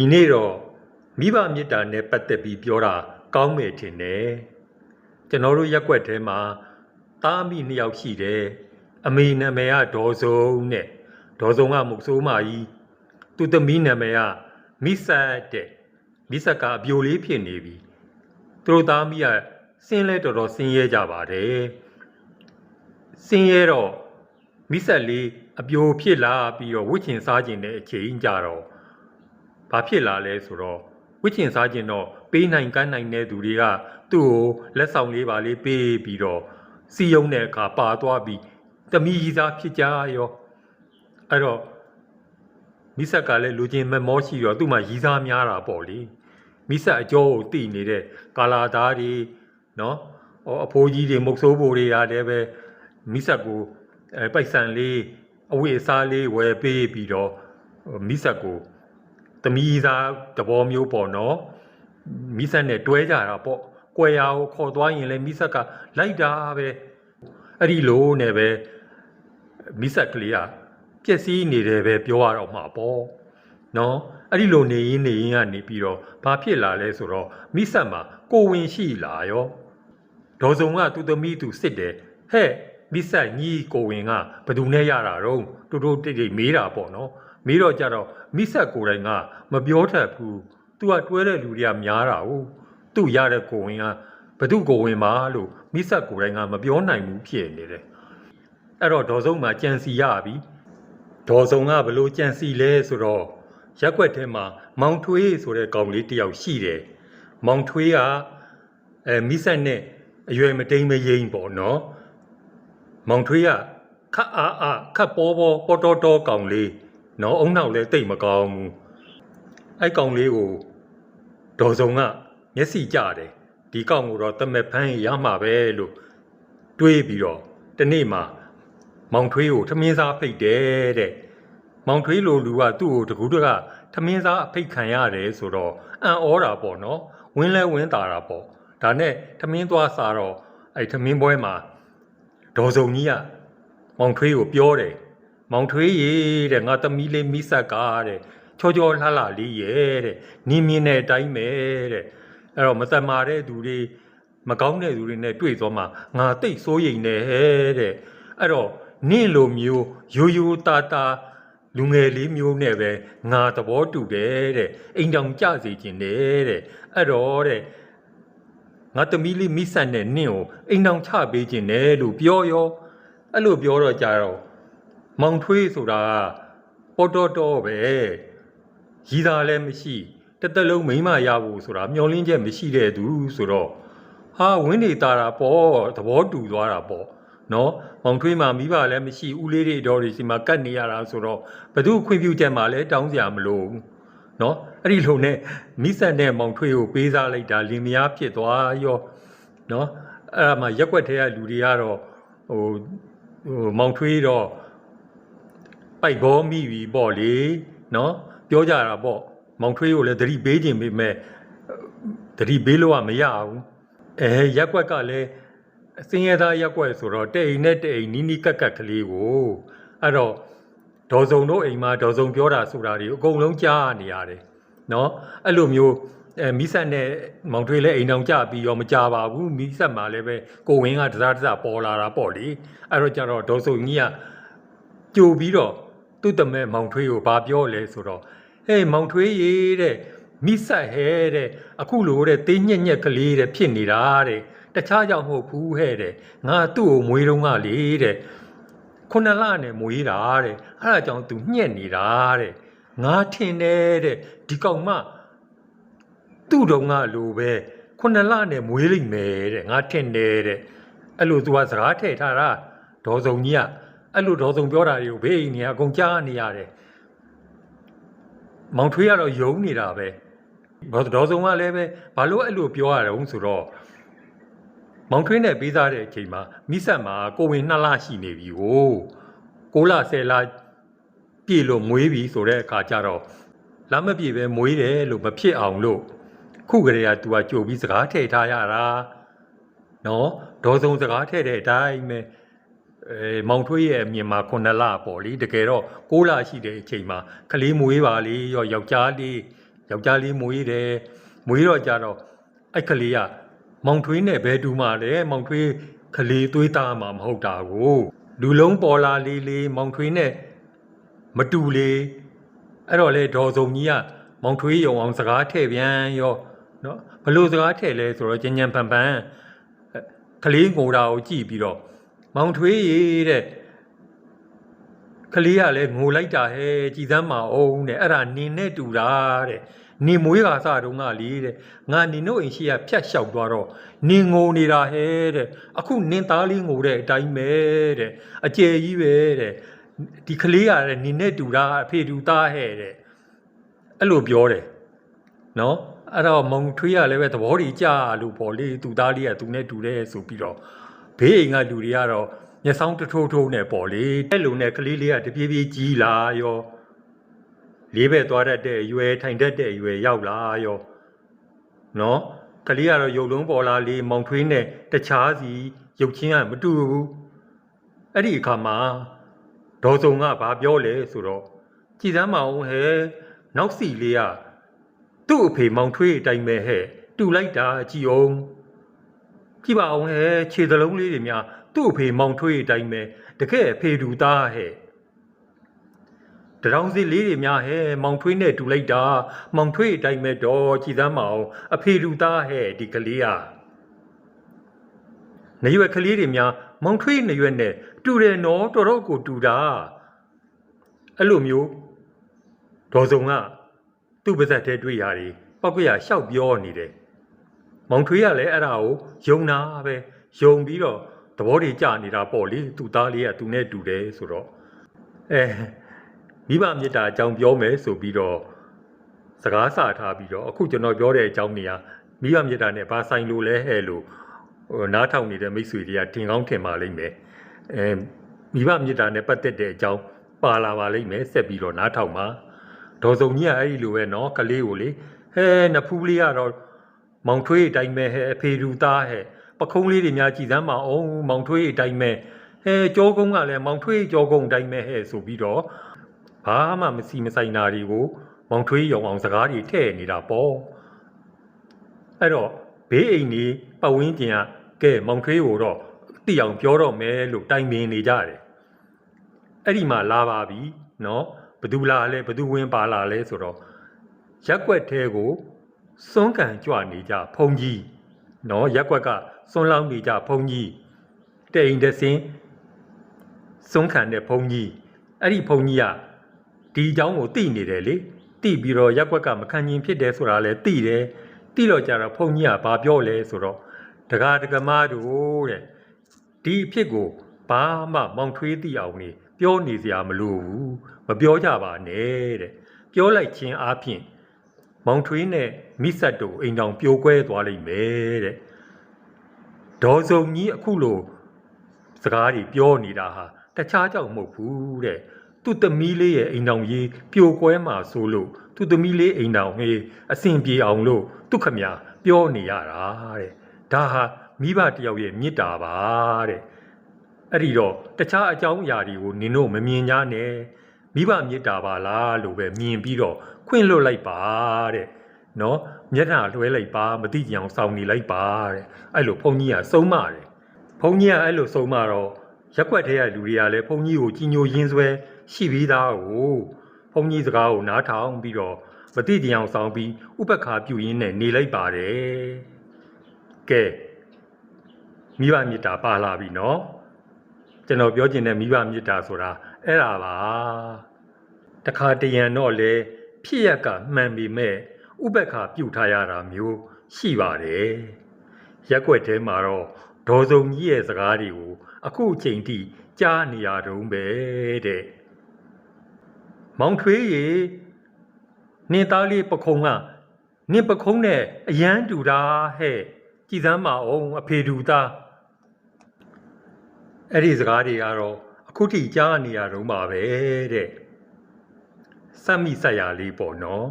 ဒီနေ့တော့မိဘမေတ္တာနဲ့ပတ်သက်ပြီးပြောတာကောင်းမယ်ထင်တယ်ကျွန်တော်တို့ရက်ွက်ထဲမှာသားမိနှစ်ယောက်ရှိတယ်အမေနာမည်ကဒေါ်စုံနဲ့ဒေါ်စုံကမုတ်ဆိုးမကြီးသူသမီးနာမည်ကမိဆက်တဲ့မိဆက်ကအပြိုလေးဖြစ်နေပြီသူတို့သားမိကစင်းလဲတော်တော်စင်းရဲကြပါတယ်စင်းရဲတော့မိဆက်လေးအပြိုဖြစ်လာပြီးတော့ဝစ်ချင်စားချင်တဲ့အချိန်ကြတော့ ဘာဖြစ်လာလဲဆိုတော့ဝိချင်စားခြင်းတော့ပေးနိုင်ကမ်းနိုင်တဲ့သူတွေကသူ့ကိုလက်ဆောင်လေးပါလေးပေးပြီးတော့စီယုံတဲ့အခါပါသွားပြီးတမီကြီးစားဖြစ်ကြရောအဲ့တော့မိဆက်ကလည်းလူချင်းမမောရှိတော့သူ့မှာရီးစားများတာပေါ့လေမိဆက်အကျော်ကိုတည်နေတဲ့ကာလာသားတွေနော်ဟောအဖိုးကြီးတွေမုတ်ဆိုးဘိုတွေရတယ်ပဲမိဆက်ကိုအဲပိုက်ဆံလေးအဝိအစားလေးဝယ်ပေးပြီးတော့မိဆက်ကို သမီးသားတဘောမျိုးပေါ့နော်မိဆက်နဲ့တွဲကြတာပေါ့ကွယ်ရာကိုခေါ်သွားရင်လည်းမိဆက်ကလိုက်တာပဲအဲ့ဒီလိုနဲ့ပဲမိဆက်ကလေးကပြက်စီးနေတယ်ပဲပြောရတော့မှာပေါ့နော်အဲ့ဒီလိုနေရင်နေရင်ကနေပြီးတော့ဘာဖြစ်လာလဲဆိုတော့မိဆက်မှာကိုဝင်ရှိလာရောဒေါ်စုံကသူ့သမီးသူစစ်တယ်ဟဲ့မိဆက်ညီကိုဝင်ကဘယ်သူနဲ့ရတာတော့တူတူတိတ်တိတ်မေးတာပေါ့နော် မေးတော့ကြတော့မိဆက်ကိုယ်တိုင်ကမပြောတတ်ဘူး။ तू ကတွဲတဲ့လူတွေကများတာဟုတ်။ तू ရတဲ့ကိုဝင်ကဘသူကိုဝင်ပါလို့မိဆက်ကိုယ်တိုင်ကမပြောနိုင်ဘူးဖြစ်နေတယ်။အဲ့တော့ဒေါ်စုံမှာကြံစီရပြီ။ဒေါ်စုံကဘလို့ကြံစီလဲဆိုတော့ရက်ွက်ထဲမှာမောင်ထွေးဆိုတဲ့ကောင်လေးတစ်ယောက်ရှိတယ်။မောင်ထွေးကအဲမိဆက်နဲ့အရွယ်မတိမ်မယိမ်ပေါ့နော်။မောင်ထွေးကခတ်အားအားခတ်ပေါ်ပေါ်ပေါ်တော်တော်ကောင်လေး နော်အုံနောက်လည်းတိတ်မကောင်းဘူးအဲ့ကောင်လေးကိုဒေါ်စုံကမျက်စိကြတယ်ဒီကောင်ကိုတော့တမက်ဖန်းရမှာပဲလို့တွေးပြီးတော့တနေ့မှမောင်ထွေးကိုထမင်းစားဖိတ်တယ်တဲ့မောင်ထွေးလိုလူကသူ့ကိုတကူးတကထမင်းစားအဖိတ်ခံရတယ်ဆိုတော့အံ့ဩတာပေါ့နော်ဝင်းလဲဝင်းတာတာပေါ့ဒါနဲ့ထမင်းသွားစားတော့အဲ့ထမင်းပွဲမှာဒေါ်စုံကြီးကမောင်ထွေးကိုပြောတယ် မောင်ထွေးရေတဲ့ငါသမီးလေးမိဆက်ကတဲ့ချောချောလှလှလေးရဲ့တဲ့နင်းမြင်းတဲ့အတိုင်းပဲတဲ့အဲ့တော့မသက်မာတဲ့သူတွေမကောင်းတဲ့သူတွေနဲ့တွေ့သွားမှငါတိတ်စိုးရိမ်နေဟဲ့တဲ့အဲ့တော့နင့်လိုမျိုးရိုးရိုးသားသားလူငယ်လေးမျိုးနဲ့ပဲငါသဘောတူတယ်တဲ့အိမ်တောင်ကြစေခြင်းတယ်တဲ့အဲ့တော့တဲ့ငါသမီးလေးမိဆက်နဲ့နင့်ကိုအိမ်တောင်ချပေးခြင်းတယ်လို့ပြောရောအဲ့လိုပြောတော့ကြတော့ မောင်ထွေးဆိုတာပေါ်တော်တော်ပဲရည်သားလည်းမရှိတစ်သက်လုံးမိမရဖို့ဆိုတာမျောလင်းချက်မရှိတဲ့သူဆိုတော့ဟာဝင်းနေတာတာပေါ့သဘောတူသွားတာပေါ့နော်မောင်ထွေးမှာမိဘလည်းမရှိဦးလေးတွေတော်တွေစီမှာကတ်နေရတာဆိုတော့ဘသူခွင့်ပြုချက်မှာလည်းတောင်းစရာမလိုဘူးနော်အဲ့ဒီလိုနဲ့မိဆက်နဲ့မောင်ထွေးကိုပေးစားလိုက်တာလင်မယားဖြစ်သွားရောနော်အဲ့ဒါမှရက်ွက်ထဲကလူတွေကတော့ဟိုဟိုမောင်ထွေးတော့ ပိုက်ဘောမိပြီပေါ့လေနော်ပြောကြတာပေါ့မောင်ထွေးကိုလည်းသတိပေးခြင်းပေမဲ့သတိပေးလို့ကမရဘူးအဲရက်ွက်ကလည်းအစင်းရသားရက်ွက်ဆိုတော့တဲ့အိမ်နဲ့တဲ့အိမ်နီးနီးကက်ကက်ကလေးကိုအဲ့တော့ဒေါ်စုံတို့အိမ်မှာဒေါ်စုံပြောတာဆိုတာတွေအကုန်လုံးကြားနေရတယ်နော်အဲ့လိုမျိုးအဲမိဆက်နဲ့မောင်ထွေးလည်းအိမ်တောင်ကြပြီးရောမကြပါဘူးမိဆက်မှာလည်းပဲကိုဝင်းကတစားတစားပေါ်လာတာပေါ့လေအဲ့တော့ကျတော့ဒေါ်စုံကြီးကကြိုပြီးတော့ သူ့တမဲမောင်ထွေးကိုဘာပြောလဲဆိုတော့ဟေးမောင်ထွေးရေတဲ့မိဆက်ဟဲတဲ့အခုလိုတဲ့တင်းညက်ညက်ကလေးတဲ့ဖြစ်နေတာတဲ့တခြားကြောင့်မဟုတ်ဘူးဟဲ့တဲ့ငါသူ့ကိုမွေးတော့ကလေတဲ့ခုနလနဲ့မွေးတာတဲ့အဲ့ဒါကြောင့် तू ညက်နေတာတဲ့ငါထင်တယ်တဲ့ဒီကောင်မသူ့တုံကလိုပဲခုနလနဲ့မွေးလိမ့်မယ်တဲ့ငါထင်တယ်တဲ့အဲ့လို तू ကစကားထည့်ထားတာဒေါ်စုံကြီးက အဲ့လိုဒေါ်စုံပြောတာတွေကိုဘေးအိမ်နေအကုန်ကြားနေရတယ်မောင်ထွေးကတော့ယုံနေတာပဲဒေါ်ဒေါ်စုံကလည်းပဲဘာလို့အဲ့လိုပြောရတုံးဆိုတော့မောင်ထွေးနဲ့ပေးစားတဲ့အချိန်မှာမိဆက်မှာကိုဝင်2လရှိနေပြီဟို6လ10လပြည့်လို့မွေးပြီဆိုတဲ့အခါကျတော့လမ်းမပြေပဲမွေးတယ်လို့မဖြစ်အောင်လို့ခုကလေးက तू ကကြိုပြီးစကားထည့်ထားရတာနော်ဒေါ်စုံစကားထည့်တဲ့အတိုင်းပဲ အဲမောင်ထွေးရဲ့အမြင်မှာ9လပေါ့လေတကယ်တော့6လရှိတဲ့အချိန်မှာကလေးမွေးပါလေရောယောက်ျားလေးယောက်ျားလေးမွေးတယ်မွေးတော့ကြတော့အဲ့ကလေးကမောင်ထွေးနဲ့ဘဲတူမှလဲမောင်ထွေးကလေးသွေးသားမှမဟုတ်တာကိုလူလုံးပေါ်လာလေးလေးမောင်ထွေးနဲ့မတူလေအဲ့တော့လေဒေါ်စုံကြီးကမောင်ထွေးယုံအောင်စကားထည့်ပြန်ရောနော်ဘလို့စကားထည့်လဲဆိုတော့ညဉ့်ညံပန်ပန်အဲ့ကလေးငိုတာကိုကြည့်ပြီးတော့ မောင်ထွေးရေတဲ့ကလေးကလည်းငိုလိုက်တာဟဲ့ကြည်သမ်းမအောင်တဲ့အဲ့ဒါနင်းနဲ့တူတာတဲ့နင်မွေးကစားတုန်းကလေတဲ့ငါနင်တို့အိမ်ရှိကဖြတ်လျှောက်သွားတော့နင်ငိုနေတာဟဲ့တဲ့အခုနင်သားလေးငိုတဲ့အတိုင်းပဲတဲ့အကျယ်ကြီးပဲတဲ့ဒီကလေးကလည်းနင်နဲ့တူတာအဖေတူသားဟဲ့တဲ့အဲ့လိုပြောတယ်နော်အဲ့တော့မုံထွေးကလည်းပဲသဘောကြီးကြာလို့ပေါ့လေသူသားလေးကသူနဲ့တူတယ်ဆိုပြီးတော့ ဘေးအိမ်ကလူတွေကတော့မျက်စောင်းတထိုးထိုးနဲ့ပေါ့လေအဲ့လိုနဲ့ကလေးလေးကတပြေးပြေးကြီးလာရောလေးဘက်သွားတတ်တဲ့အရွယ်ထိုင်တတ်တဲ့အရွယ်ရောက်လာရောနော်ကလေးကတော့ရုပ်လုံးပေါ်လာလေးမောင်ထွေးနဲ့တခြားစီရုပ်ချင်းကမတူဘူးအဲ့ဒီအခါမှာဒေါ်စုံကဘာပြောလဲဆိုတော့ကြည်စမ်းမအောင်ဟဲ့နောက်စီလေးကသူ့အဖေမောင်ထွေးအတိုင်းပဲဟဲ့တူလိုက်တာကြည်အောင် ကြည့်ပါအောင်ဟဲ့ခြေသလုံးလေးတွေများသူ့အဖေမောင်ထွေးအတိုင်းပဲတကယ်အဖေတူသားဟဲ့တရောင်စီလေးတွေများဟဲ့မောင်ထွေးနဲ့တူလိုက်တာမောင်ထွေးအတိုင်းပဲတော့ကြည်သမ်းမအောင်အဖေတူသားဟဲ့ဒီကလေးอ่ะနေရွယ်ကလေးတွေများမောင်ထွေးနေရွယ်နဲ့တူတယ်နော်တော်တော်ကိုတူတာအဲ့လိုမျိုးဒေါ်စုံကသူ့ပါဇက်ထဲတွေ့ရတယ်ပောက်ကရရှောက်ပြောနေတယ် မောင်ထွေးကလည်းအဲ့ဒါကိုယုံနာပဲယုံပြီးတော့သဘောတွေကြနေတာပေါ့လေသူ့သားလေးကသူနဲ့တူတယ်ဆိုတော့အဲမိဘမေတ္တာအကြောင်းပြောမယ်ဆိုပြီးတော့စကားဆထားပြီးတော့အခုကျွန်တော်ပြောတဲ့အကြောင်းတွေကမိဘမေတ္တာနဲ့ဘာဆိုင်လို့လဲဟဲ့လို့ဟိုနားထောင်နေတဲ့မိတ်ဆွေတွေကတင်ကောင်းထင်ပါလိမ့်မယ်အဲမိဘမေတ္တာနဲ့ပတ်သက်တဲ့အကြောင်းပါလာပါလိမ့်မယ်ဆက်ပြီးတော့နားထောင်ပါဒေါ်စုံကြီးကအဲ့ဒီလိုပဲနော်ကလေးကိုလေဟဲနဖူးလေးကတော့ မောင်ထွေးအတိုင်းပဲဟဲအဖေလူသားဟဲပခုံးလေးတွေများကြည်စမ်းမအောင်မောင်ထွေးအတိုင်းပဲဟဲကြောကုန်းကလည်းမောင်ထွေးကြောကုန်းအတိုင်းပဲဟဲဆိုပြီးတော့ဘာမှမစီမဆိုင်တာတွေကိုမောင်ထွေးရောင်အောင်စကားတွေထည့်နေတာပေါ့အဲ့တော့ဘေးအိမ်ကြီးပတ်ဝန်းကျင်ကကဲမောင်ထွေးကိုတော့တိအောင်ပြောတော့မယ်လို့တိုင်ပင်နေကြတယ် အဲ့ဒီမှာလာပါပြီเนาะဘသူလာလဲဘသူဝင်ပါလာလဲဆိုတော့ရက်ွက်သေးကို စွန်းကန်ကြွနေကြဖုန်ကြီးเนาะရက်ွက်ကစွန်းလောင်းနေကြဖုန်ကြီးတိန်တစင်းစွန်းခံတဲ့ဖုန်ကြီးအဲ့ဒီဖုန်ကြီးကဒီအကြောင်းကိုသိနေတယ်လေသိပြီးတော့ရက်ွက်ကမခံရင်ဖြစ်တယ်ဆိုတာလဲသိတယ်သိတော့ကြတော့ဖုန်ကြီးကဘာပြောလဲဆိုတော့တကားတကမားတို့တဲ့ ဒီအဖြစ်ကိုဘာမှမောင်ထွေးသိအောင်နေပြောနေစရာမလိုဘူးမပြောကြပါနဲ့တဲ့ပြောလိုက်ခြင်းအပြင် မောင်ထွေးနဲ့မိဆက်တို့အိမ်တောင်ပြိုကွဲသွားလိမ့်မယ်တဲ့ဒေါ်စုံကြီးအခုလိုစကားတွေပြောနေတာဟာတခြားကြောင့်မဟုတ်ဘူးတဲ့သူ့သမီးလေးရဲ့အိမ်တောင်ကြီးပြိုကွဲမှာဆိုလို့သူ့သမီးလေးအိမ်တောင်ဟေးအဆင်ပြေအောင်လို့သူခမပြောနေရတာတဲ့ဒါဟာမိဘတစ်ယောက်ရဲ့မေတ္တာပါတဲ့အဲ့ဒီတော့တခြားအကြောင်းအရာတွေကိုနင်တို့မမြင်ကြနဲ့မိဘမေတ္တာပါလားလို့ပဲမြင်ပြီးတော့ ခွင့်လွတ်လိုက်ပါတဲ့နော်မျက်နှာလွှဲလိုက်ပါမသိကြအောင်စောင့်နေလိုက်ပါတဲ့အဲ့လိုဘုန်းကြီးကစုံမတယ်ဘုန်းကြီးကအဲ့လိုစုံမတော့ရက်ွက်ထဲကလူတွေကလည်းဘုန်းကြီးကိုကြီးညိုရင်းဆွဲရှိပြီးသားကိုဘုန်းကြီးစကားကိုနားထောင်ပြီးတော့မသိကြအောင်စောင့်ပြီးဥပက္ခာပြုရင်းနဲ့နေလိုက်ပါတယ်ကဲမိဘမေတ္တာပါလာပြီနော်ကျွန်တော်ပြောချင်တဲ့မိဘမေတ္တာဆိုတာအဲ့ဒါပါတခါတရံတော့လေ ဖြစ်ရကမှန်ပြီမဲ့ဥပက္ခပြုတ်ထားရတာမျိုးရှိပါတယ်ရက်ွက်ထဲမှာတော့ဒေါ်စုံကြီးရဲ့စကားတွေကိုအခုအချိန်ထိကြားနေရတုံးပဲတဲ့မောင်ထွေးရေနင်သားလေးပခုံးကနင်ပခုံးနဲ့အရန်တူတာဟဲ့ကြည်စမ်းမအောင်အဖေတူသားအဲ့ဒီစကားတွေကတော့အခုထိကြားနေရတော့မှာပဲတဲ့ စက်မိဆက်ရလေးပေါ့နော်